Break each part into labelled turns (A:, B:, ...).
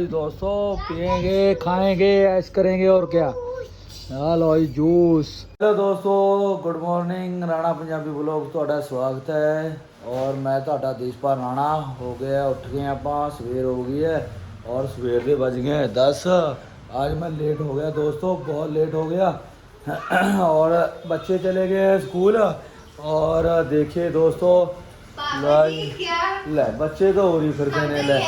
A: जी दोस्तों पियेंगे खाएंगे ऐश करेंगे और क्या लो जी जूस हेलो दोस्तों good morning Rana Punjabi vlog ਤੁਹਾਡਾ ਸਵਾਗਤ ਹੈ ਔਰ ਮੈਂ ਤੁਹਾਡਾ ਦੇਸ਼ਪਾਲ ਰਾਣਾ ਹੋ ਗਿਆ ਉੱਠ ਗਏ ਆਪਾਂ ਸਵੇਰ ਹੋ ਗਈ ਹੈ ਔਰ ਸਵੇਰ ਦੇ ਵੱਜ ਗਏ 10 आज मैं लेट हो गया दोस्तों बहुत लेट हो गया और बच्चे चले गए हैं स्कूल और देखिए दोस्तों लाई ਲੈ ਬੱਚੇ ਤਾਂ ਹੋਰੀ ਫਿਰਦੇ ਨੇ ਲੈ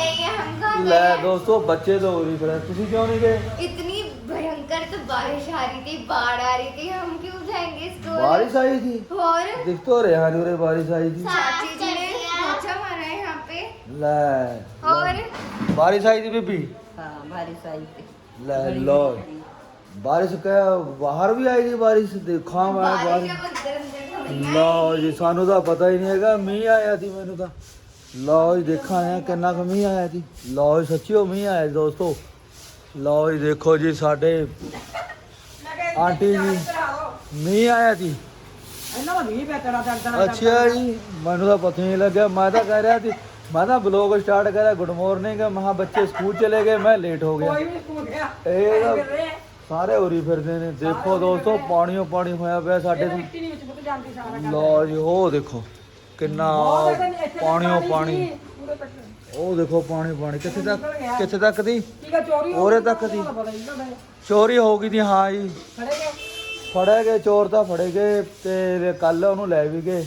A: ਲੈ ਦੋਸਤੋ ਬੱਚੇ ਤਾਂ ਹੋਰੀ ਫਿਰਦੇ ਤੁਸੀਂ ਕਿਉਂ ਨਹੀਂ ਗਏ
B: इतनी भयंकर तो बारिश आ रही थी बाढ़ आ रही थी हम क्यों जाएंगे स्कूल
A: बारिश आई थी
B: और
A: दिख तो रहा है रे बारिश आई थी
B: चाची जी ने पोछा मारा है यहाँ पे
A: ਲੈ
B: और
A: बारिश आई थी बीबी
C: हाँ बारिश आई थी
A: ਲੈ लो ਬਾਰਿਸ਼ ਕਹ ਬਾਹਰ
B: ਵੀ
A: ਆਈ
B: ਦੀ ਬਾਰਿਸ਼ ਦੇਖਾਂ ਮੈਂ ਬਾਰਿਸ਼
A: ਲਓ ਜੀ ਸਾਨੂੰ ਤਾਂ ਪਤਾ ਹੀ ਨਹੀਂ ਹੈਗਾ ਮੀਂਹ ਆਇਆ ਸੀ ਮੈਨੂੰ ਤਾਂ। ਲਓ ਜੀ ਦੇਖਾਂ ਆ ਕਿੰਨਾ ਕੁ ਮੀਂਹ ਆਇਆ ਸੀ। ਲਓ ਜੀ ਸੱਚੀਓ ਮੀਂਹ ਆਇਆ ਦੋਸਤੋ। ਲਓ ਜੀ ਦੇਖੋ ਜੀ ਸਾਡੇ ਆਂਟੀ ਜੀ ਮੀਂਹ ਆਇਆ ਸੀ। ਅੱਛਾ ਜੀ ਮੈਨੂੰ ਤਾਂ ਪਤਾ ਨਹੀਂ ਲੱਗਿਆ। ਮੈਂ ਤਾਂ ਕਹਿ ਰਿਹਾ ਸੀ ਮੈਂ ਤਾਂ ਬਲੌਗ ਸਟਾਰਟ ਕਰਿਆ ਗੁੱਡ ਮਾਰਨਿੰਗ ਮਹਾ ਬੱਚੇ ਸਕੂਲ ਚਲੇ ਗਏ ਮੈਂ ਲੇਟ ਹੋ ਗਿਆ।
C: ਕੋਈ ਵੀ ਸਕੂਲ ਗਿਆ
A: ਇਹ ਸਾਰੇ ਉਰੀ ਫਿਰਦੇ ਨੇ। ਦੇਖੋ ਦੋਸਤੋ ਪਾਣੀਓ ਪਾਣੀ ਹੋਇਆ ਪਿਆ ਸਾਡੇ ਤੋਂ।
C: ਮਿੱਟੀ ਨਹੀਂ ਵਿੱਚ ਪੁੱਤ ਜਾਂਦੀ ਸਾਰਾ
A: ਲਓ ਜੀ ਉਹ ਦੇਖੋ ਕਿੰਨਾ ਪਾਣੀਓ ਪਾਣੀ ਉਹ ਦੇਖੋ ਪਾਣੀ ਪਾਣੀ। ਕਿੱਥੇ ਤੱਕ ਕਿੱਥੇ ਤੱਕ ਦੀ? ਉਰੇ ਤੱਕ ਦੀ। ਚੋਰੀ ਹੋ ਗਈ ਦੀ ਹਾਂ ਜੀ। ਫੜੇ ਗਏ ਚੋਰ ਤਾਂ ਫੜੇ ਗਏ ਤੇ ਕੱਲ ਉਹਨੂੰ ਲੈ ਵੀ ਗਏ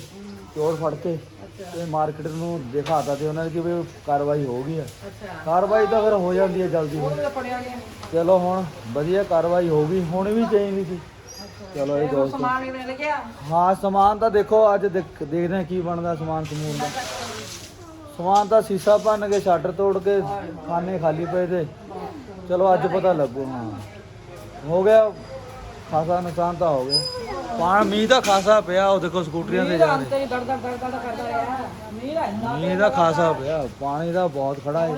A: ਚੋਰ ਫੜ ਕੇ। ਤੇ ਮਾਰਕੀਟ ਨੂੰ ਦਿਖਾਤਾ ਤੇ ਉਹਨਾਂ ਨੇ ਕਿ ਵੀ ਕਾਰਵਾਈ ਹੋ ਗਈ ਹੈ
C: ਅੱਛਾ।
A: ਕਾਰਵਾਈ ਤਾਂ ਫਿਰ ਹੋ ਜਾਂਦੀ ਹੈ ਜਲਦੀ।
C: ਗਿਆ
A: ਚਲੋ ਹੁਣ ਵਧੀਆ ਕਾਰਵਾਈ ਹੋ ਗਈ ਹੁਣ ਵੀ ਚਾਹੀਦੀ ਸੀ। ਚਲੋ ਇਹ ਦੋਸਤੋ।
C: ਸਮਾਨ ਹੀ ਮਿਲ ਗਿਆ?
A: ਹਾਂ ਸਮਾਨ ਤਾਂ ਦੇਖੋ ਅੱਜ ਦੇਖ- ਦੇਖਦੇ ਹਾਂ ਕੀ ਬਣਦਾ ਸਮਾਨ ਸਮੂਨ ਦਾ। ਸਮਾਨ ਤਾਂ ਸੀਸਾ ਭੰਨ ਕੇ ਸ਼ਟਰ ਤੋੜ ਕੇ ਖਾਨੇ ਖਾਲੀ ਪਏ ਤੇ। ਚਲੋ ਅੱਜ ਪਤਾ ਲੱਗੂ ਹਾਂ। ਹੋ ਗਿਆ ਖਾਸਾ ਨੁਕਸਾਨ ਤਾਂ ਹੋ ਗਿਆ। ਪਾਣ ਮੀਂਹ ਦਾ ਖਾਸਾ ਪਿਆ ਉਹ ਦੇਖੋ ਸਕੂਟਰੀਆਂ ਤੇ ਜਾ ਰਹੇ।
C: ਦੜ ਦੜ ਦੜ ਦੜ ਕਰਦਾ ਰਿਹਾ। ਮੀਂਹ ਦਾ ਇੰਨਾ
A: ਮੀਂਹ ਦਾ ਖਾਸਾ ਪਿਆ ਪਾਣੀ ਦਾ ਬਹੁਤ ਖੜਾ ਹੈ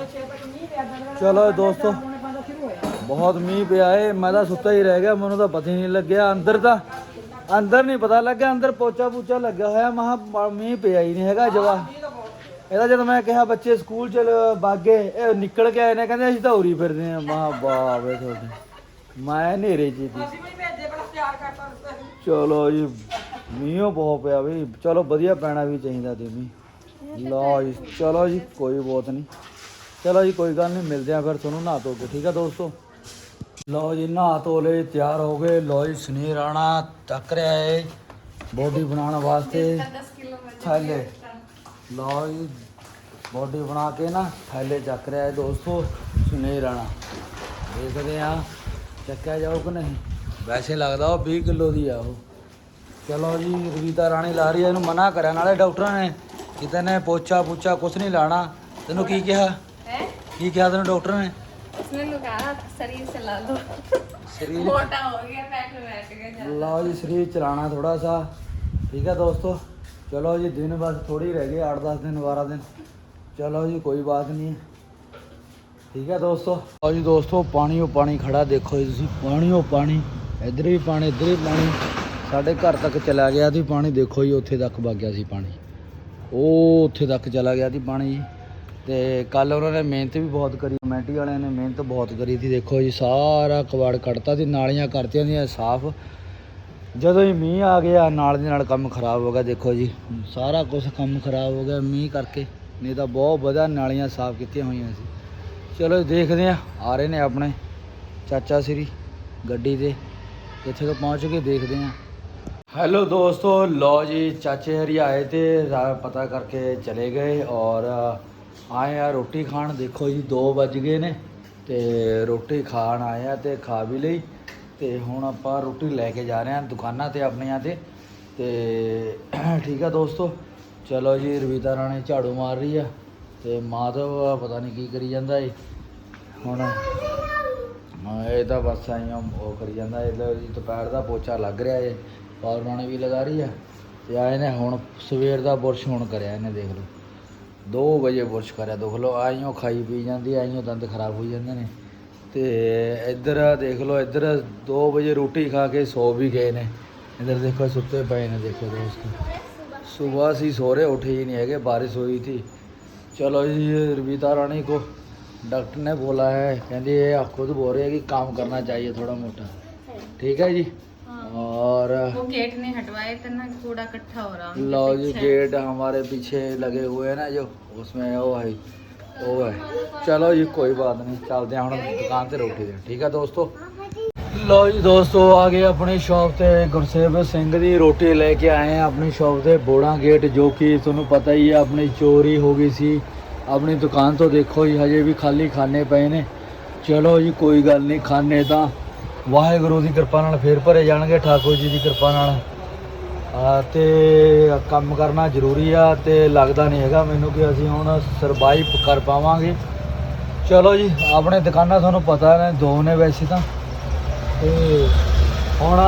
A: ਚਲੋ ਦੋਸਤੋ ਬਹੁਤ ਮੀਂਹ ਪਿਆ ਏ ਮੈਂ ਤਾਂ ਸੁੱਤਾ ਹੀ ਰਹਿ ਗਿਆ ਮੈਨੂੰ ਤਾਂ ਪਤਾ ਹੀ ਨਹੀਂ ਲੱਗਿਆ ਅੰਦਰ ਤਾਂ। ਅੰਦਰ ਨਹੀਂ ਪਤਾ ਲੱਗਿਆ ਅੰਦਰ ਪੋਚਾ ਪੂਚਾ ਲੱਗਿਆ ਹੋਇਆ ਮਹਾ ਮੀਂਹ ਪਿਆ ਹੀ ਨਹੀਂ ਹੈਗਾ ਜਵਾ ਇਹਦਾ ਜਦੋਂ ਮੈਂ ਕਿਹਾ ਬੱਚੇ ਸਕੂਲ ਚ ਬਾਗੇ ਇਹ ਨਿਕਲ ਕੇ ਆਏ ਨੇ ਕਹਿੰਦੇ ਅਸੀਂ ਤਾਂ ਉਰੀ ਫਿਰਦੇ ਆ ਮਹਾ ਬਾਵੇ ਤੁਹਾਡੇ। ਮੈਂ ਹਨੇਰੇ ਜੀ ਦੀ ਚਲੋ ਜੀ ਮੀਂਹ ਬਹੁਤ ਪਿਆ ਵੀ ਚਲੋ ਵਧੀਆ ਪੈਣਾ ਵੀ ਚਾਹੀਦਾ ਤੇ ਵੀ ਲਓ ਜੀ ਚਲੋ ਜੀ ਕੋਈ ਬਹੁਤ ਨਹੀਂ। ਚਲੋ ਜੀ ਕੋਈ ਗੱਲ ਨਹੀਂ ਮਿਲਦੇ ਆ ਫਿਰ ਤੁਹਾਨੂੰ ਨਹਾ ਧੋ ਕੇ ਠੀਕ ਆ ਦੋਸਤੋ? ਲਓ ਜੀ ਨਹਾ ਧੋ ਲਏ ਤਿਆਰ ਹੋ ਗਏ। ਲਓ ਜੀ ਸੁਨੀਲ ਰਾਣਾ ਤੱਕ ਰਿਹਾ ਏ ਬੋਡੀ ਬਣਾਉਣ ਵਾਸਤੇ। ਥੈਲੇ। ਲਓ ਜੀ ਬੋਡੀ ਬਣਾ ਕੇ ਨਾ ਥੈਲੇ ਚੱਕ ਰਿਹਾ ਏ ਦੋਸਤੋ ਸੁਨੀਲ ਰਾਣਾ। ਦੇਖਦੇ ਆ ਚੱਕਿਆ ਜਾਊ ਕਿ ਨਹੀਂ? ਵੈਸੇ ਲੱਗਦਾ ਉਹ 20 ਕਿਲੋ ਦੀ ਆ ਉਹ। ਚਲੋ ਜੀ ਰਵੀਤਾ ਰਾਣੀ ਲਾ ਰਹੀ ਹੈ ਇਹਨੂੰ ਮਨਾ ਕਰਿਆ। ਨਾਲੇ ਡਾਕਟਰਾਂ ਨੇ ਕਿਤੇ ਨੇ ਪੋਚਾ ਪੁੱਛਾ ਕੁਛ ਨਹੀਂ ਲਾਣਾ। ਤੈਨੂੰ ਕੀ ਕਿਹਾ?
B: ਹੈ?
A: ਕੀ ਕਿਹਾ ਤੈਨੂੰ ਡਾਕਟਰ ਨੇ?
B: ਉਸਨੇ ਲਗਾਇਆ ਸਰੀਰ ਸੇ ਲਾ ਲੋ
A: ਸਰੀਰ?
B: ਮੋਟਾ ਹੋ ਗਿਆ ਪੈਟ ਬੈਠ ਗਿਆ
A: ਲਓ ਜੀ ਸਰੀਰ ਚਲਾਣਾ ਥੋੜਾ ਸਾ। ਠੀਕ ਹੈ ਦੋਸਤੋ? ਚਲੋ ਜੀ ਦਿਨ ਬਸ ਥੋੜੀ ਰਹਿ ਗਈ 8-10 ਦਿਨ 12 ਦਿਨ। ਚਲੋ ਜੀ ਕੋਈ ਬਾਤ ਨਹੀਂ। ਠੀਕ ਹੈ ਦੋਸਤੋ? ਆਓ ਜੀ ਦੋਸਤੋ ਪਾਣੀ ਉਹ ਪਾਣੀ ਖੜਾ, ਦੇਖੋ ਜੀ ਤੁਸੀਂ ਪਾਣੀ ਉਹ ਪਾਣੀ, ਇੱਧਰ ਵੀ ਪਾਣੀ, ਇੱਧਰ ਵੀ ਪਾਣੀ। ਸਾਡੇ ਘਰ ਤੱਕ ਚਲਾ ਗਿਆ ਸੀ ਪਾਣੀ, ਦੇਖੋ ਜੀ ਉੱਥੇ ਤੱਕ ਵਗ ਗਿਆ ਸੀ ਪਾਣੀ। ਉਹ ਉੱਥੇ ਤੱਕ ਚਲਾ ਗਿਆ ਸੀ ਪਾਣੀ। ਜੀ ਤੇ ਕੱਲ ਉਹਨਾਂ ਨੇ ਮਿਹਨਤ ਵੀ ਬਹੁਤ ਕਰੀ, ਕਮੇਟੀ ਵਾਲਿਆਂ ਨੇ ਮਿਹਨਤ ਬਹੁਤ ਕਰੀ ਸੀ, ਦੇਖੋ ਜੀ ਸਾਰਾ ਕਵਾੜ ਕੱਢਤਾ ਸੀ, ਨਾਲੀਆਂ ਕਰਤੀਆਂ ਦੀਆਂ, ਸਾਫ਼। ਜਦੋਂ ਹੀ ਮੀਂਹ ਆ ਗਿਆ, ਨਾਲ ਦੇ ਨਾਲ ਕੰਮ ਖਰਾਬ ਹੋ ਗਿਆ, ਦੇਖੋ ਜੀ। ਸਾਰਾ ਕੁਝ ਕੰਮ ਖਰਾਬ ਹੋ ਗਿਆ ਮੀਂਹ ਕਰਕੇ, ਨਹੀਂ ਤਾਂ ਬਹੁਤ ਵਧੀਆ ਨਾਲੀਆਂ ਸਾਫ਼ ਕੀਤੀਆਂ ਹੋਈਆਂ ਸੀ। ਚਲੋ ਦੇਖਦੇ ਆ ਆ ਰਹੇ ਨੇ ਆਪਣੇ ਚਾਚਾ ਸ੍ਰੀ ਗੱਡੀ ਤੇ। ਕਿੱਥੇ ਤੋਂ ਪਹੁੰਚ ਕੇ ਦੇਖਦੇ ਆ ਹੈਲੋ ਦੋਸਤੋ ਲੋ ਜੀ, ਚਾਚੇ ਹਰੀ ਆਏ ਤੇ ਰਾ- ਪਤਾ ਕਰਕੇ ਚਲੇ ਗਏ ਔਰ ਆਏ ਆ ਰੋਟੀ ਖਾਣ। ਦੇਖੋ ਜੀ 2 ਵੱਜ ਗਏ ਨੇ ਤੇ ਰੋਟੀ ਖਾਣ ਆਏ ਆ ਤੇ ਖਾ ਵੀ ਲਈ ਤੇ ਹੁਣ ਆਪਾਂ ਰੋਟੀ ਲੈ ਕੇ ਜਾ ਰਹੇ ਹਾਂ ਦੁਕਾਨਾਂ ਤੇ ਆਪਣੀਆਂ ਤੇ। ਤੇ ਠੀਕ ਆ ਦੋਸਤੋ, ਚਲੋ ਜੀ, ਰਵੀਤਾ ਰਾਣੀ ਝਾੜੂ ਮਾਰ ਰਹੀ ਆ। ਤੇ ਮਾਧਵ ਪਤਾ ਨਹੀਂ ਕੀ ਕਰੀ ਜਾਂਦਾ ਏ। ਹੁਣ ਇਹ ਤਾਂ ਬਸ ਆਈਆਂ ਉਹ ਕਰੀ ਜਾਂਦਾ ਇਹਦਾ ਦੁਪਹਿਰ ਦਾ ਪੋਚਾ ਲੱਗ ਰਿਹਾ ਏ। ਪਾਵਰ ਵੀ ਲਗਾ ਰਹੀ ਆ। ਤੇ ਆਏ ਨੇ ਹੁਣ, ਸਵੇਰ ਦਾ ਬੁਰਸ਼ ਹੁਣ ਕਰਿਆ ਇਹਨੇ, ਦੇਖ ਲਓ। 2 ਵਜੇ ਬੁਰਸ਼ ਕਰਿਆ, ਦੇਖ ਲਓ। ਆਈਓ ਖਾਈ ਪੀ ਜਾਂਦੀ ਆਈਓ ਦੰਦ ਖਰਾਬ ਹੋਈ ਜਾਂਦੇ ਨੇ। ਤੇ ਇੱਧਰ ਦੇਖ ਲਓ, ਇੱਧਰ 2 ਵਜੇ ਰੋਟੀ ਖਾ ਕੇ ਸੌ ਵੀ ਗਏ ਨੇ। ਇੱਧਰ ਦੇਖੋ, ਸੁੱਤੇ ਪਏ ਨੇ, ਦੇਖੋ ਦੋਸਤੋ। ਸਵੇਰ ਸੀ ਸੋਰੇ ਉੱਠੇ ਹੀ ਨਹੀਂ ਹੈਗੇ, ਬਾਰਿਸ਼ ਹੋਈ ਸੀ चलो जी रवीता रानी को डॉक्टर ने बोला है कहती है आप खुद बोल रहे हैं कि काम करना चाहिए थोड़ा मोटा ठीक है जी और
D: वो गेट ने हटवाए तो ना कूड़ा इकट्ठा हो रहा
A: लो जी गेट हमारे पीछे लगे हुए हैं ना जो उसमें वो है वो है चलो जी कोई बात नहीं चलते हैं हम दुकान से रोटी दें ठीक है दोस्तों ਲੋ ਜੀ ਦੋਸਤੋ, ਆ ਗਏ ਆਪਣੀ ਸ਼ਾਪ ਤੇ ਗੁਰਸੇਵ ਸਿੰਘ ਦੀ ਰੋਟੀ ਲੈ ਕੇ ਆਏ ਆ ਆਪਣੀ ਸ਼ਾਪ ਤੇ ਬੋੜਾ ਗੇਟ ਜੋ ਕਿ ਤੁਹਾਨੂੰ ਪਤਾ ਹੀ ਹੈ ਆਪਣੀ ਚੋਰੀ ਹੋ ਗਈ ਸੀ। ਆਪਣੀ ਦੁਕਾਨ ਤੋਂ ਦੇਖੋ ਜੀ, ਹਜੇ ਵੀ ਖਾਲੀ ਖਾਨੇ ਪਏ ਨੇ। ਚਲੋ ਜੀ, ਕੋਈ ਗੱਲ ਨਹੀਂ, ਖਾਨੇ ਤਾਂ। ਵਾਹਿਗੁਰੂ ਦੀ ਕਿਰਪਾ ਨਾਲ ਫੇਰ ਭਰੇ ਜਾਣਗੇ, ਠਾਕੁਰ ਜੀ ਦੀ ਕਿਰਪਾ ਨਾਲ। ਆ ਤੇ ਕੰਮ ਕਰਨਾ ਜ਼ਰੂਰੀ ਆ ਤੇ ਲੱਗਦਾ ਨਹੀਂ ਹੈਗਾ ਮੈਨੂੰ ਕਿ ਅਸੀਂ ਹੁਣ ਸਰਵਾਈਵ ਕਰ ਪਾਵਾਂਗੇ। ਚਲੋ ਜੀ, ਆਪਣੇ ਦੁਕਾਨਾਂ ਤੁਹਾਨੂੰ ਪਤਾ ਨੇ, ਦੋ ਨੇ ਵੈਸੇ ਤਾਂ। ਤੇ ਹੁਣ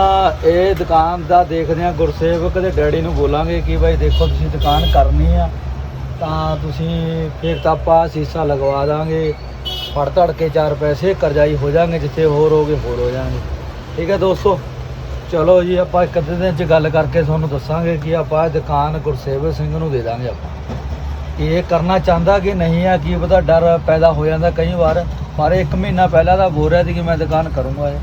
A: ਇਹ ਦੁਕਾਨ ਦਾ ਦੇਖਦੇ ਆ ਗੁਰਸੇਵਕ ਦੇ ਡੈਡੀ ਨੂੰ ਬੋਲਾਂਗੇ ਕਿ ਭਾਈ ਦੇਖੋ ਤੁਸੀਂ ਦੁਕਾਨ ਕਰਨੀ ਆ, ਤਾਂ ਤੁਸੀਂ ਫਿਰ ਤਾਂ ਆਪਾਂ ਸੀਸਾ ਲਗਵਾ ਦਾਂਗੇ। ਫੜ ਧੜ ਕੇ ਚਾਰ ਪੈਸੇ, ਕਰਜ਼ਾਈ ਹੋ ਜਾਣਗੇ, ਜਿੱਥੇ ਹੋਰ ਹੋਗੇ ਹੋਰ ਹੋ ਜਾਣਗੇ। ਠੀਕ ਹੈ ਦੋਸਤੋ, ਚਲੋ ਜੀ, ਆਪਾਂ ਇੱਕ ਅੱਧੇ ਦਿਨ ਚ ਗੱਲ ਕਰਕੇ ਤੁਹਾਨੂੰ ਦੱਸਾਂਗੇ ਕਿ ਆਪਾਂ ਦੁਕਾਨ ਗੁਰਸੇਵਕ ਸਿੰਘ ਨੂੰ ਦੇ ਦਾਂਗੇ ਆਪਾਂ। ਇਹ ਕਰਨਾ ਚਾਹੁੰਦਾ ਕਿ ਨਹੀਂ ਆ, ਕੀ ਪਤਾ ਡਰ ਪੈਦਾ ਹੋ ਜਾਂਦਾ ਕਈ ਵਾਰ, ਪਰ ਇੱਕ ਮਹੀਨਾ ਪਹਿਲਾਂ ਦਾ ਬੋਲ ਰਿਹਾ ਸੀ ਕਿ ਮੈਂ ਦੁਕਾਨ ਕਰੂੰਗਾ ਇਹ।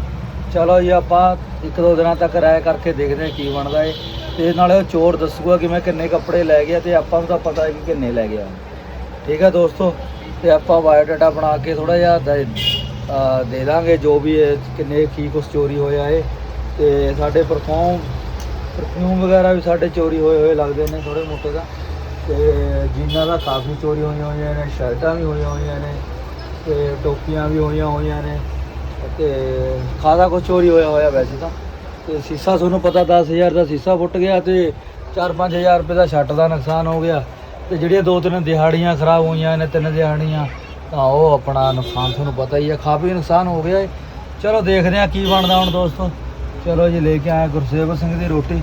A: ਚਲੋ ਜੀ, ਆਪਾਂ ਇੱਕ ਦੋ ਦਿਨਾਂ ਤੱਕ ਰਾਇ ਕਰਕੇ ਦੇਖਦੇ ਹਾਂ ਕੀ ਬਣਦਾ ਏ। ਤੇ ਨਾਲੇ ਉਹ ਚੋਰ ਦੱਸੂਗਾ ਕਿ ਮੈਂ ਕਿੰਨੇ ਕੱਪੜੇ ਲੈ ਗਿਆ ਤੇ ਆਪਾਂ ਨੂੰ ਤਾਂ ਪਤਾ ਹੈ ਕਿ ਕਿੰਨੇ ਲੈ ਗਿਆ। ਠੀਕ ਹੈ ਦੋਸਤੋ, ਤੇ ਆਪਾਂ ਬਾਇਓਡਾਟਾ ਬਣਾ ਕੇ ਥੋੜਾ ਜਿਹਾ ਦੇ ਦੇ ਦਾਂਗੇ ਜੋ ਵੀ ਕਿੰਨੇ ਕੀ ਕੁਛ ਚੋਰੀ ਹੋਇਆ ਏ। ਤੇ ਸਾਡੇ ਪਰਫਿਊਮ ਪਰਫਿਊਮ ਵਗੈਰਾ ਵੀ ਸਾਡੇ ਚੋਰੀ ਹੋਏ ਹੋਏ ਲੱਗਦੇ ਨੇ ਥੋੜੇ ਮੋਟੇ ਦਾ ਤੇ ਜੀਨਾਂ ਦਾ ਕਾਫੀ ਚੋਰੀ ਹੋਈਆਂ ਹੋਈਆਂ ਨੇ, ਸ਼ਰਟਾਂ ਵੀ ਹੋਈਆਂ ਹੋਈਆਂ ਨੇ, ਤੇ ਟੋਪੀਆਂ ਵੀ ਹੋਈਆਂ ਹੋਈਆਂ ਨੇ। ਤੇ ਖਾਦਾ ਕੁਛ ਚੋਰੀ ਹੋਇਆ ਹੋਇਆ ਵੈਸੇ ਤਾਂ। ਤੇ ਸੀਸਾ ਤੁਹਾਨੂੰ ਪਤਾ 10000 ਦਾ ਸੀਸਾ ਫੁੱਟ ਗਿਆ ਤੇ 4-5000 ਰੁਪਏ ਦਾ ਛੱਟ ਦਾ ਨੁਕਸਾਨ ਹੋ ਗਿਆ। ਤੇ ਜਿਹੜੀਆਂ ਦੋ ਤਿੰਨ ਦਿਹਾੜੀਆਂ ਖਰਾਬ ਹੋਈਆਂ ਨੇ, ਤਿੰਨ ਦਿਹਾੜੀਆਂ, ਤਾਂ ਉਹ ਆਪਣਾ ਨੁਕਸਾਨ ਤੁਹਾਨੂੰ ਪਤਾ ਹੀ ਹੈ ਕਾਫੀ ਨੁਕਸਾਨ ਹੋ ਗਿਆ ਏ। ਚਲੋ ਦੇਖਦੇ ਹਾਂ ਕੀ ਬਣਦਾ ਹੁਣ ਦੋਸਤੋ। ਚਲੋ ਜੀ, ਲੈ ਕੇ ਆਏ ਗੁਰਸੇਵਕ ਸਿੰਘ ਦੀ ਰੋਟੀ।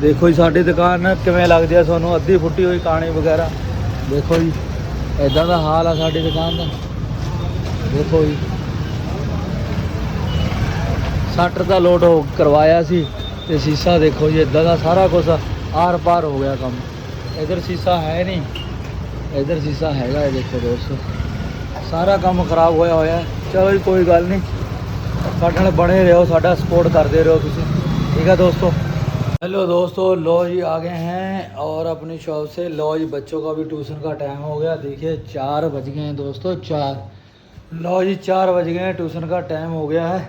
A: ਦੇਖੋ ਜੀ, ਸਾਡੀ ਦੁਕਾਨ ਕਿਵੇਂ ਲੱਗਦੀ ਆ ਤੁਹਾਨੂੰ? ਅੱਧੀ ਫੁੱਟੀ ਹੋਈ ਕਾਣੀ ਵਗੈਰਾ। ਦੇਖੋ ਜੀ ਐਦਾਂ ਦਾ ਹਾਲ ਆ ਸਾਡੀ ਦੁਕਾਨ ਦਾ। ਦੇਖੋ ਜੀ। 60 ਦਾ ਲੋਡ ਹੋ ਕਰਵਾਇਆ ਸੀ ਤੇ ਸੀਸਾ ਦੇਖੋ ਜੀ ਇਦਾਂ ਦਾ ਸਾਰਾ ਕੁਝ ਆਰ ਪਾਰ ਹੋ ਗਿਆ ਕੰਮ। ਇਧਰ ਸੀਸਾ ਹੈ ਨਹੀਂ। ਇਧਰ ਸੀਸਾ ਹੈਗਾ ਇਹ ਦੇਖੋ ਦੋਸਤੋ। ਸਾਰਾ ਕੰਮ ਖਰਾਬ ਹੋਇਆ ਹੋਇਆ ਚਲੋ ਜੀ, ਕੋਈ ਗੱਲ ਨਹੀਂ। ਸਾਡੇ ਨਾਲ ਬਣੇ ਰਹੋ, ਸਾਡਾ ਸਪੋਰਟ ਕਰਦੇ ਰਹੋ ਤੁਸੀਂ। ਠੀਕ ਹੈ ਦੋਸਤੋ? हेलो दोस्तों लो जी आ गए हैं और अपनी शॉप से लो जी बच्चों का भी ट्यूशन का टाइम हो गया देखिए चार बज गए हैं दोस्तों चार लो जी चार बज गए हैं ट्यूशन का टाइम हो गया है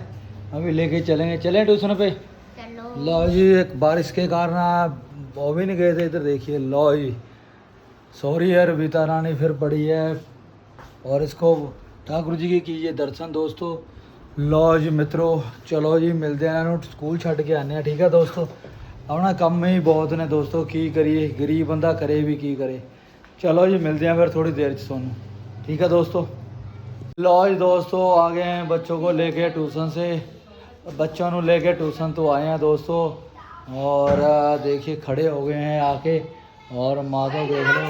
A: अभी लेके चलेंगे चलें ट्यूशन पे
B: चलो
A: लो जी एक बारिश के कारण आप वो भी नहीं गए थे इधर देखिए लो जी सॉरी यार बीता रानी फिर पड़ी है और इसको ठाकुर जी की कीजिए दर्शन दोस्तों ਲੋ ਜੀ ਮਿੱਤਰੋ ਚਲੋ ਜੀ ਮਿਲਦੇ ਆ ਇਹਨੂੰ ਸਕੂਲ ਛੱਡ ਕੇ ਆਨੇ ਆ ਠੀਕ ਹੈ ਦੋਸਤੋ ਆਪਣਾ ਕੰਮ ਹੀ ਬਹੁਤ ਨੇ ਦੋਸਤੋ ਕੀ ਕਰੀਏ ਗਰੀਬ ਬੰਦਾ ਕਰੇ ਵੀ ਕੀ ਕਰੇ ਚਲੋ ਜੀ ਮਿਲਦੇ ਆ ਫਿਰ ਥੋੜੀ ਦੇਰ ਚ ਤੁਹਾਨੂੰ ठीक है दोस्तों लो जी दोस्तों आ गए हैं बच्चों को लेके ट्यूशन से बच्चों को लेके ट्यूशन तो आए हैं दोस्तों और अ, देखिए खड़े हो गए हैं आके और माधव देख लो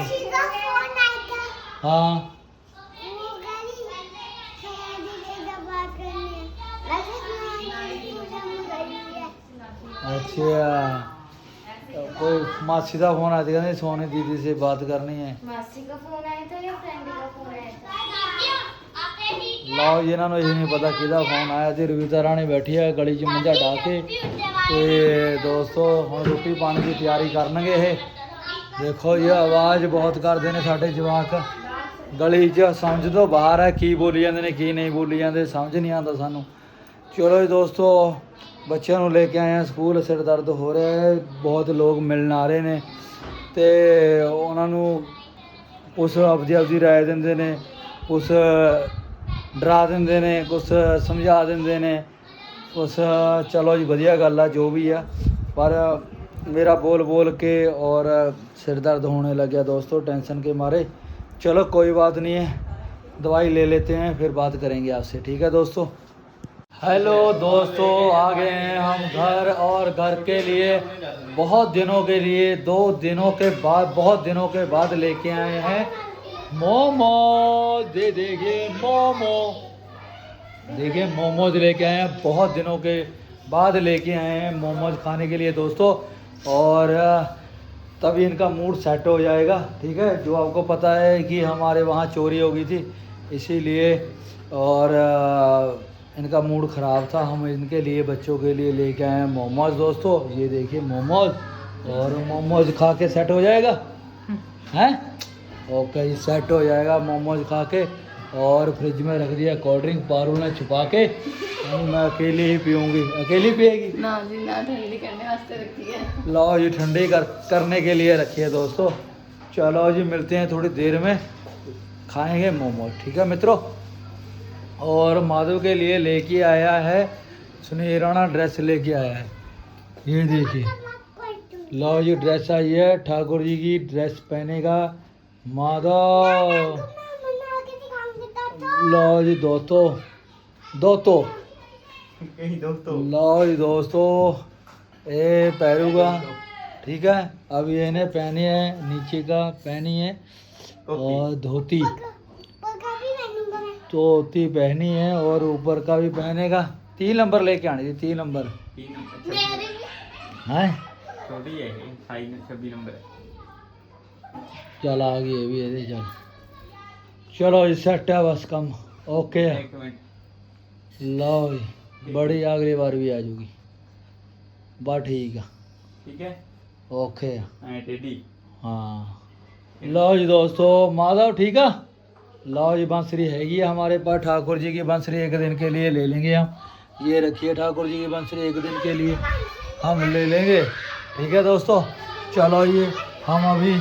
A: हाँ अच्छा तो कोई मासी का फोन आया था कहते सोनी दीदी से बात करनी है
B: मासी का फोन आया था या फ्रेंड का फोन आया था
A: ਲਓ ਜੀ, ਇਹਨਾਂ ਨੂੰ ਇਹ ਨਹੀਂ ਪਤਾ ਕਿਹਦਾ ਫੋਨ ਆਇਆ। ਤੇ ਰਵੀਤਾ ਰਾਣੀ ਬੈਠੀ ਹੈ ਗਲੀ 'ਚ ਮੰਝਾ ਢਾ ਕੇ। ਤੇ ਦੋਸਤੋ, ਹੁਣ ਰੋਟੀ ਪਾਣੀ ਦੀ ਤਿਆਰੀ ਕਰਨਗੇ ਇਹ। ਦੇਖੋ ਜੀ, ਆਵਾਜ਼ ਬਹੁਤ ਕਰਦੇ ਨੇ ਸਾਡੇ ਜਵਾਕ। ਗਲੀ 'ਚ ਸਮਝ ਤੋਂ ਬਾਹਰ ਹੈ ਕੀ ਬੋਲੀ ਜਾਂਦੇ ਨੇ, ਕੀ ਨਹੀਂ ਬੋਲੀ ਜਾਂਦੇ, ਸਮਝ ਨਹੀਂ ਆਉਂਦਾ ਸਾਨੂੰ। ਚਲੋ ਜੀ, ਦੋਸਤੋ, ਬੱਚਿਆਂ ਨੂੰ ਲੈ ਕੇ ਆਏ ਆ, ਸਕੂਲ ਸਿਰ ਦਰਦ ਹੋ ਰਿਹਾ ਹੈ, ਬਹੁਤ ਲੋਕ ਮਿਲਣ ਆ ਰਹੇ ਨੇ। ਤੇ ਉਹਨਾਂ ਨੂੰ ਉਸ ਆਪਦੀ ਆਪਦੀ ਰਾਏ ਦਿੰਦੇ ਨੇ, ਉਸ ਡਰਾ ਦਿੰਦੇ ਨੇ ਕੁਛ ਸਮਝਾ ਦਿੰਦੇ ਨੇ ਉਸ ਚਲੋ ਜੀ ਵਧੀਆ ਗੱਲ ਆ ਜੋ ਵੀ ਆ ਪਰ मेरा बोल बोल के और सिर दर्द होने लग गया दोस्तों टेंशन के मारे चलो कोई बात नहीं है दवाई ले लेते हैं फिर बात करेंगे आपसे ठीक है दोस्तों हेलो दोस्तों आ गए हैं हम घर और घर के लिए बहुत दिनों के लिए दो दिनों के बाद बहुत दिनों के बाद लेके आए हैं मोमो दे देखिए मोमो। देखिए मोमोज लेके आए हैं बहुत दिनों के बाद लेके आए हैं मोमोज खाने के लिए दोस्तों। और तभी इनका मूड सेट हो जाएगा ठीक है? जो आपको पता है कि हमारे वहाँ चोरी हो गई थी इसीलिए और इनका मूड ख़राब था। हम इनके लिए बच्चों के लिए लेके आए हैं मोमोज दोस्तों। ये देखिए मोमोज और मोमोज खा के सेट हो जाएगा। हैं? ओके जी सेट हो जाएगा मोमोज खा के और फ्रिज में रख दिया कोल्ड ड्रिंक पारू ने छुपा के। मैं अकेली ही पीऊँगी। अकेली पिएगी?
D: ना जी ना ठंडी करने वास्ते रखी है।
A: लो जी ठंडी कर करने के लिए रखी है दोस्तों। चलो जी मिलते हैं थोड़ी देर में। खाएँगे मोमोज ठीक है मित्रों? और माधव के लिए लेके आया है सुनहराना ड्रेस लेके आया है। ये देखिए। लाओ जी ड्रेस आई है। ठाकुर जी की ड्रेस पहनेगा। माधव लो जी दोस्तों दोस्तों लो जी दोस्तों ये पैरूगा ठीक है अब ये इन्हें पहनी है नीचे का पहनी है और धोती धोती पहनी है और ऊपर का भी पहनेगा तीन नंबर लेके आनी थी तीन नंबर हैं
E: ਛੋਟੀ ਹੈ ਇਹ 28 26 ਨੰਬਰ ਹੈ
A: चल आ गई ये भी ये चल चलो जी सेट है बस कम ओके है
E: ਇੱਕ ਮਿੰਟ
A: लो जी बड़ी अगली बार भी आ जाऊगी बस ठीक है
E: ਠੀਕ ਹੈ
A: ओके है
E: ਐ ਟੇਡੀ
A: हाँ लो जी दोस्तों माधव ठीक है लो जी बांसुरी हैगी है हमारे पास ठाकुर जी की बांसुरी एक दिन के लिए ले लेंगे हम ये रखिए ठाकुर जी की बांसुरी एक दिन के लिए हम ले लेंगे ठीक है दोस्तों चलो ये हम अभी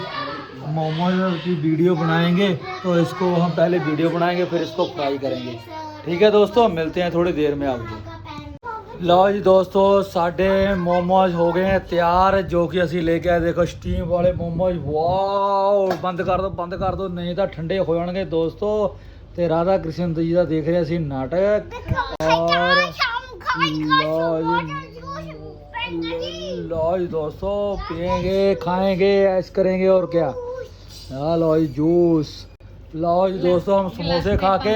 A: मोमोज की वीडियो बनाएंगे तो इसको हम पहले वीडियो बनाएंगे फिर इसको फ्राई करेंगे ठीक है दोस्तों मिलते हैं थोड़ी देर में आपको ਲਓ ਜੀ ਦੋਸਤੋ ਸਾਡੇ ਮੋਮੋਜ਼ ਹੋ ਗਏ ਹਨ ਤਿਆਰ ਜੋ ਕਿ ਅਸੀਂ ਲੈ ਕੇ ਆਏ ਦੇਖੋ ਸਟੀਮ ਵਾਲੇ ਮੋਮੋਜ਼ ਵਾਓ ਬੰਦ ਕਰ ਦੋ ਬੰਦ ਕਰ ਦੋ ਨਹੀਂ ਤਾਂ ਠੰਡੇ ਹੋ ਜਾਣਗੇ ਦੋਸਤੋ। ਤੇ ਰਾਧਾ ਕ੍ਰਿਸ਼ਨ ਜੀ ਦਾ ਦੇਖ ਰਹੇ ਅਸੀਂ ਨਾਟਕ। ਔਰ ਲਓ ਜੀ ਲਓ ਜੀ ਦੋਸਤੋ ਪੀएंगे ਖਾएंगे ऐश करेंगे और क्या ਆ ਲਓ ਜੀ, ਜੂਸ। ਲਓ ਜੀ, ਦੋਸਤੋ ਹਮ ਸਮੋਸੇ ਖਾ ਕੇ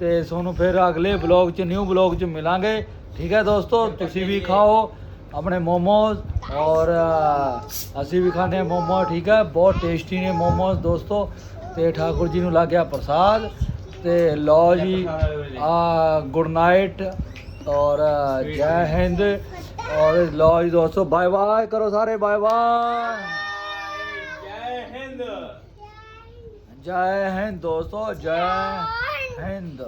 A: ਤੇ ਤੁਹਾਨੂੰ ਫਿਰ ਅਗਲੇ ਬਲੌਗ 'ਚ ਨਿਊ ਬਲੌਗ 'ਚ ਮਿਲਾਂਗੇ। ਠੀਕ ਹੈ ਦੋਸਤੋ, ਤੁਸੀਂ ਵੀ ਖਾਓ ਆਪਣੇ ਮੋਮੋਜ਼ ਔਰ ਅਸੀਂ ਵੀ ਖਾਂਦੇ ਹਾਂ ਮੋਮੋ ਠੀਕ ਹੈ? ਬਹੁਤ ਟੇਸਟੀ ਨੇ ਮੋਮੋਜ਼ ਦੋਸਤੋ। ਤੇ ਠਾਕੁਰ ਜੀ ਨੂੰ ਲੱਗ ਗਿਆ ਪ੍ਰਸਾਦ। ਤੇ ਲਓ ਜੀ, ਆ, ਗੁੱਡ ਨਾਈਟ ਔਰ, ਜੈ ਹਿੰਦ। ਔਰ ਲਓ ਜੀ ਦੋਸਤੋ ਬਾਏ ਬਾਏ ਕਰੋ ਸਾਰੇ ਬਾਏ ਬਾਏ
E: ਜੈ ਹਿੰਦ।
A: ਜੈ ਹਿੰਦ ਦੋਸਤੋ ਜੈ
B: ਹਿੰਦ।